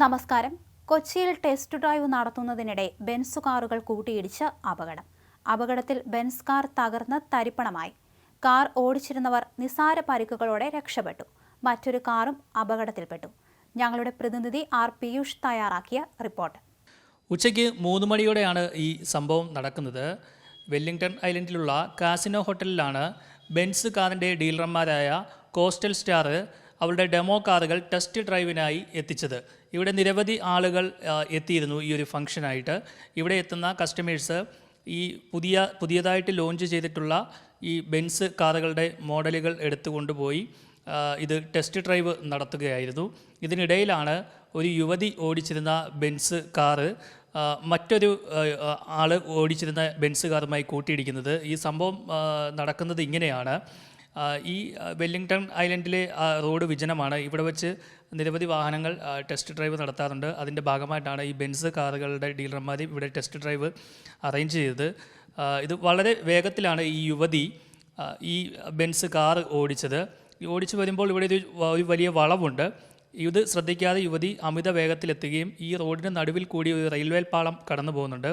നമസ്കാരം. കൊച്ചിയിൽ test drive നടത്തുന്നതിനിടെ Benz കാറുകൾ കൂട്ടിയിടിച്ച് അപകടം. അപകടത്തിൽ ബെൻസ് കാർ തകർന്ന് തരിപ്പണമായി. കാർ ഓടിച്ചിരുന്നവർ നിസാര പരിക്കുകളോടെ രക്ഷപ്പെട്ടു. മറ്റൊരു കാറും അപകടത്തിൽപ്പെട്ടു. ഞങ്ങളുടെ പ്രതിനിധി ആർ പീയൂഷ് തയ്യാറാക്കിയ റിപ്പോർട്ട്. ഉച്ചയ്ക്ക് മൂന്ന് മണിയോടെയാണ് ഈ സംഭവം നടക്കുന്നത്. വെല്ലിംഗ്ടൺ ഐലൻഡിലുള്ള കാസിനോ ഹോട്ടലിലാണ് ബെൻസ് കാറിന്റെ ഡീലർമാരായ കോസ്റ്റൽ സ്റ്റാർ അവരുടെ ഡെമോ കാറുകൾ ടെസ്റ്റ് ഡ്രൈവിനായി എത്തിച്ചത്. ഇവിടെ നിരവധി ആളുകൾ എത്തിയിരുന്നു ഈ ഒരു ഫംഗ്ഷനായിട്ട്. ഇവിടെ എത്തുന്ന കസ്റ്റമേഴ്സ് ഈ പുതിയ പുതിയതായിട്ട് ലോഞ്ച് ചെയ്തിട്ടുള്ള ഈ ബെൻസ് കാറുകളുടെ മോഡലുകൾ എടുത്തുകൊണ്ടുപോയി ഇത് ടെസ്റ്റ് ഡ്രൈവ് നടത്തുകയായിരുന്നു. ഇതിനിടയിലാണ് ഒരു യുവതി ഓടിച്ചിരുന്ന ബെൻസ് കാറ് മറ്റൊരു ആൾ ഓടിച്ചിരുന്ന ബെൻസ് കാറുമായി കൂട്ടിയിടിക്കുന്നത്. ഈ സംഭവം നടക്കുന്നത് ഇങ്ങനെയാണ്. ഈ വെല്ലിംഗ്ടൺ ഐലൻഡിലെ റോഡ് വിജനമാണ്. ഇവിടെ വെച്ച് നിരവധി വാഹനങ്ങൾ ടെസ്റ്റ് ഡ്രൈവ് നടത്താറുണ്ട്. അതിന്റെ ഭാഗമായിട്ടാണ് ഈ ബെൻസ് കാറുകളുടെ ഡീലർമാർ ഇവിടെ ടെസ്റ്റ് ഡ്രൈവ് അറേഞ്ച് ചെയ്തത്. ഇത് വളരെ വേഗത്തിലാണ് ഈ യുവതി ഈ ബെൻസ് കാർ ഓടിച്ചത്. ഓടിച്ചു വരുമ്പോൾ ഇവിടെ ഒരു ഒരു വലിയ വളവുണ്ട്. ഇത് ശ്രദ്ധിക്കാതെ യുവതി അമിത വേഗത്തിലെത്തുകയും ഈ റോഡിന് നടുവിൽ കൂടി ഒരു റെയിൽവേ പാളം കടന്നു പോകുന്നുണ്ട്.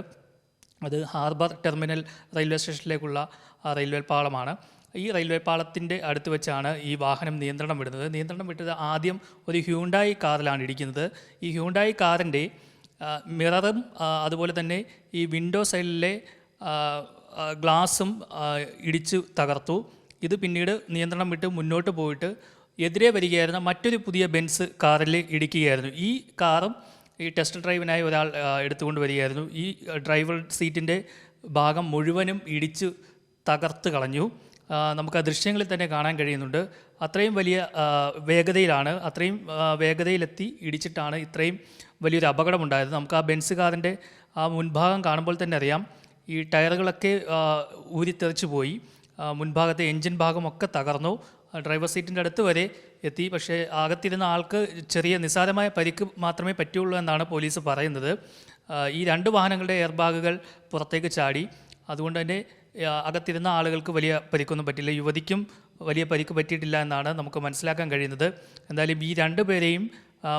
അത് ഹാർബർ ടെർമിനൽ റെയിൽവേ സ്റ്റേഷനിലേക്കുള്ള റെയിൽവേ പാളമാണ്. ഈ റെയിൽവേ പാളത്തിന്റെ അടുത്ത് വെച്ചാണ് ഈ വാഹനം നിയന്ത്രണം വിടുന്നത്. നിയന്ത്രണം വിട്ടത് ആദ്യം ഒരു ഹ്യൂണ്ടായി കാറിലാണ് ഇടിക്കുന്നത്. ഈ ഹ്യൂണ്ടായി കാറിന്റെ മിററും അതുപോലെ തന്നെ ഈ വിൻഡോ സൈഡിലെ ഗ്ലാസും ഇടിച്ച് തകർത്തു. ഇത് പിന്നീട് നിയന്ത്രണം വിട്ട് മുന്നോട്ട് പോയിട്ട് എതിരെ വരികയായിരുന്ന മറ്റൊരു പുതിയ ബെൻസ് കാറിൽ ഇടിക്കുകയായിരുന്നു. ഈ കാറും ഈ ടെസ്റ്റ് ഡ്രൈവിനായി ഒരാൾ എടുത്തുകൊണ്ട് വരികയായിരുന്നു. ഈ ഡ്രൈവർ സീറ്റിന്റെ ഭാഗം മുഴുവനും ഇടിച്ച് തകർത്ത് കളഞ്ഞു. നമുക്ക് ആ ദൃശ്യങ്ങളിൽ തന്നെ കാണാൻ കഴിയുന്നുണ്ട്. അത്രയും വലിയ വേഗതയിലാണ് അത്രയും വേഗതയിലെത്തി ഇടിച്ചിട്ടാണ് ഇത്രയും വലിയൊരു അപകടം ഉണ്ടായത് നമുക്ക് ആ ബെൻസ് കാറിന്റെ ആ മുൻഭാഗം കാണുമ്പോൾ തന്നെ അറിയാം ഈ ടയറുകളൊക്കെ ഊരിത്തെറിച്ചു പോയി. മുൻഭാഗത്തെ എൻജിൻ ഭാഗമൊക്കെ തകർന്നു. ഡ്രൈവർ സീറ്റിന്റെ അടുത്ത് വരെ എത്തി. പക്ഷേ അകത്തിരുന്ന ആൾക്ക് ചെറിയ നിസ്സാരമായ പരിക്ക് മാത്രമേ പറ്റുള്ളൂ എന്നാണ് പോലീസ് പറയുന്നത്. ഈ രണ്ട് വാഹനങ്ങളുടെ എയർ ബാഗുകൾ പുറത്തേക്ക് ചാടി. അതുകൊണ്ട് തന്നെ അകത്തിരുന്ന ആളുകൾക്ക് വലിയ പരിക്കൊന്നും പറ്റില്ല. യുവതിക്കും വലിയ പരിക്ക് പറ്റിയിട്ടില്ല എന്നാണ് നമുക്ക് മനസ്സിലാക്കാൻ കഴിയുന്നത്. എന്തായാലും ഈ രണ്ടു പേരെയും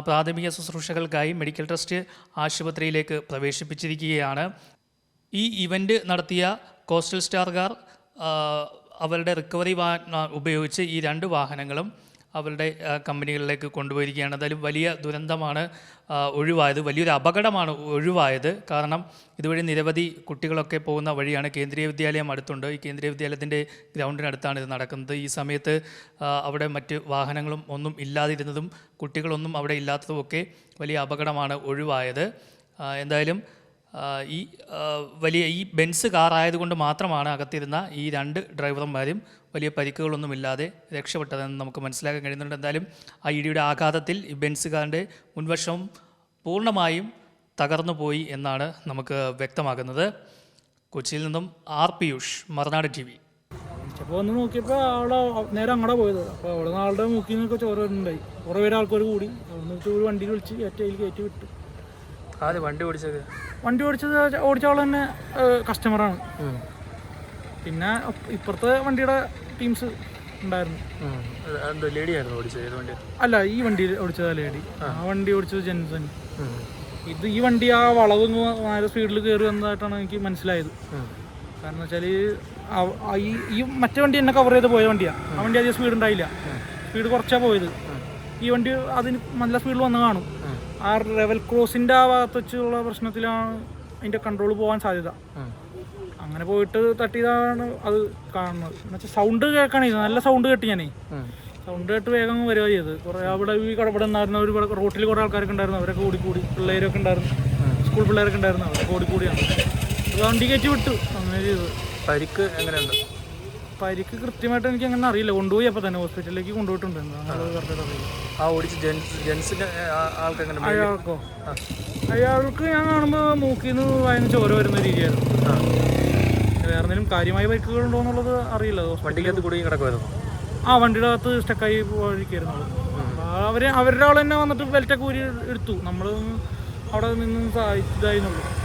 പ്രാഥമിക ശുശ്രൂഷകൾക്കായി മെഡിക്കൽ ട്രസ്റ്റ് ആശുപത്രിയിലേക്ക് പ്രവേശിപ്പിച്ചിരിക്കുകയാണ്. ഈ ഇവന്റ് നടത്തിയ കോസ്റ്റൽ സ്റ്റാർകാർ അവരുടെ റിക്കവറി വാഹന ഉപയോഗിച്ച് ഈ രണ്ട് വാഹനങ്ങളും അവരുടെ കമ്പനികളിലേക്ക് കൊണ്ടുപോയിരിക്കുകയാണ്. എന്തായാലും വലിയ ദുരന്തമാണ് ഒഴിവായത്. വലിയൊരു അപകടമാണ് ഒഴിവായത്. കാരണം ഇതുവഴി നിരവധി കുട്ടികളൊക്കെ പോകുന്ന വഴിയാണ് കേന്ദ്രീയ വിദ്യാലയം അടുത്തുണ്ട്. ഈ കേന്ദ്രീയ വിദ്യാലയത്തിന്റെ ഗ്രൗണ്ടിനടുത്താണ് ഇത് നടക്കുന്നത്. ഈ സമയത്ത് അവിടെ മറ്റ് വാഹനങ്ങളും ഒന്നും ഇല്ലാതിരുന്നതും കുട്ടികളൊന്നും അവിടെ ഇല്ലാത്തതുമൊക്കെ വലിയ അപകടമാണ് ഒഴിവായത്. എന്തായാലും ഈ വലിയ ഈ ബെൻസ് കാർ ആയതുകൊണ്ട് മാത്രമാണ് അകത്തിരുന്ന ഈ രണ്ട് ഡ്രൈവർമാരും വലിയ പരിക്കുകളൊന്നുമില്ലാതെ രക്ഷപ്പെട്ടതെന്ന് നമുക്ക് മനസ്സിലാക്കാൻ കഴിയുന്നുണ്ട്. എന്തായാലും ആ ഇടിയുടെ ആഘാതത്തിൽ ഈ ബെൻസ് കാറിന്റെ മുൻവശം പൂർണമായും തകർന്നു പോയി എന്നാണ് നമുക്ക് വ്യക്തമാകുന്നത്. കൊച്ചിയിൽ നിന്നും R Piyush Marunad T V. അപ്പോൾ ഒന്ന് നോക്കിയപ്പോൾ അവിടെ നേരെ അങ്ങടെ പോയത്. അപ്പോൾ അവിടെ നിന്ന് ആളുടെ മുക്കിൽ നിന്നൊക്കെ ചോര വരുന്നുണ്ടായി. കുറേ പേര് ആൾക്കാർ കൂടി. അവിടെ നിന്ന് ഒരു വണ്ടിയിൽ വിളിച്ച് ഏറ്റയിൽ കയറ്റി വിട്ടു. ആദ്യം വണ്ടി ഓടിച്ചത്? വണ്ടി ഓടിച്ചത് ഓടിച്ച ആൾ തന്നെ കസ്റ്റമറാണ് പിന്നെ ഇപ്പുറത്തെ വണ്ടിയുടെ ടീംസ് ഉണ്ടായിരുന്നു. എന്തോ ലേഡിയായിരുന്നു ഓടിച്ചത്? വണ്ടി അല്ല ഈ വണ്ടി ഓടിച്ചത് ലേഡി ആ. വണ്ടി ഓടിച്ചത് ജെൻസൺ ഇത് ഈ വണ്ടി ആ വളവ് വളരെ സ്പീഡിൽ കയറി വന്നതായിട്ടാണ് എനിക്ക് മനസ്സിലായത്. കാരണം വെച്ചാൽ ഈ ഈ മറ്റേ വണ്ടി എന്നെ കവർ ചെയ്ത് പോയ വണ്ടിയാണ് ആ വണ്ടി അധികം സ്പീഡ് ഉണ്ടായില്ല. സ്പീഡ് കുറച്ചാ പോയത്. ഈ വണ്ടി അതിന് നല്ല സ്പീഡിൽ വന്ന് കാണും. ആ ലെവൽ ക്രോസിന്റെ ആ ഭാഗത്ത് വെച്ചുള്ള പ്രശ്നത്തിലാണ് അതിന്റെ കൺട്രോൾ പോകാൻ സാധ്യത. അങ്ങനെ പോയിട്ട് തട്ടിയതാണ് അത് കാണുന്നത്. എന്നുവെച്ചാൽ സൗണ്ട് കേൾക്കണേ നല്ല സൗണ്ട് കേട്ട് ഞാനേ. സൗണ്ട് കേട്ട് വേഗം വരിക ചെയ്ത് കുറേ അവിടെ ഈ കടപട ഉണ്ടായിരുന്ന ഒരു റോട്ടിൽ കുറേ ആൾക്കാരൊക്കെ ഉണ്ടായിരുന്നു. അവരൊക്കെ ഓടിക്കൂടി. പിള്ളേരൊക്കെ ഉണ്ടായിരുന്നു. സ്കൂൾ പിള്ളേരൊക്കെ ഉണ്ടായിരുന്നു. അവരൊക്കെ ഓടിക്കൂടിയാണ്. വണ്ടി കയറ്റി വിട്ടു. അങ്ങനെ ചെയ്തത് പരിക്ക് എങ്ങനെയുണ്ട്? പരിക്ക് കൃത്യമായിട്ട് എനിക്ക് അങ്ങനെ അറിയില്ല. കൊണ്ടുപോയി അപ്പോൾ തന്നെ ഹോസ്പിറ്റലിലേക്ക് കൊണ്ടുപോയിട്ടുണ്ട്. ആ ഓടിച്ച് അയാൾക്കോ? അയാൾക്ക് ഞാൻ കാണുമ്പോൾ മൂക്കിൽ നിന്ന് വായന ചോര വരുന്ന രീതിയായിരുന്നു. വേറെ എന്തെങ്കിലും കാര്യമായ പരിക്കുകൾ ഉണ്ടോ എന്നുള്ളത് അറിയില്ല. വണ്ടിക്കകത്ത് കൂടി കിടക്കുമായിരുന്നു ആ വണ്ടിയുടെ അകത്ത് സ്റ്റക്കായി പോയിരിക്കായിരുന്നു അവർ അവരുടെ ആൾ തന്നെ വന്നിട്ട് ബെൽറ്റൊക്കെ ഊരി എടുത്തു. നമ്മൾ അവിടെ നിന്ന്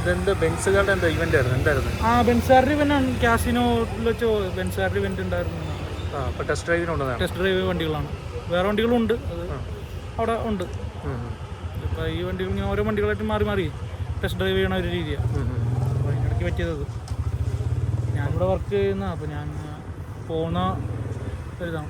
ഇതെന്ത്? ബെൻസുകാരുടെ എന്താ ഇവന്റ് ആയിരുന്നു. എന്തായിരുന്നു? ആ ബെൻസുകാരുടെ ഇവന്റ് ആണ്. കാസിനോ വെച്ചോ ബെൻസുകാരുടെ ഇവന്റ് ഉണ്ടായിരുന്നു. ആ അപ്പോൾ ടെസ്റ്റ് ഡ്രൈവിന് കൊണ്ടുവന്നതാണ്. ടെസ്റ്റ് ഡ്രൈവ് വണ്ടികളാണ്. വേറെ വണ്ടികളും ഉണ്ട് അത് അവിടെ ഉണ്ട്. അപ്പോൾ ഈ വണ്ടികൾ ഇങ്ങനെ ഓരോ വണ്ടികളായിട്ട് മാറി മാറി ടെസ്റ്റ് ഡ്രൈവ് ചെയ്യണ ഒരു രീതിയാണ് അപ്പോൾ അതിനിടയ്ക്ക് പറ്റിയത്. ഞാനിവിടെ വർക്ക് ചെയ്യുന്ന അപ്പോൾ ഞാൻ പോകുന്ന ഒരിതാണ്.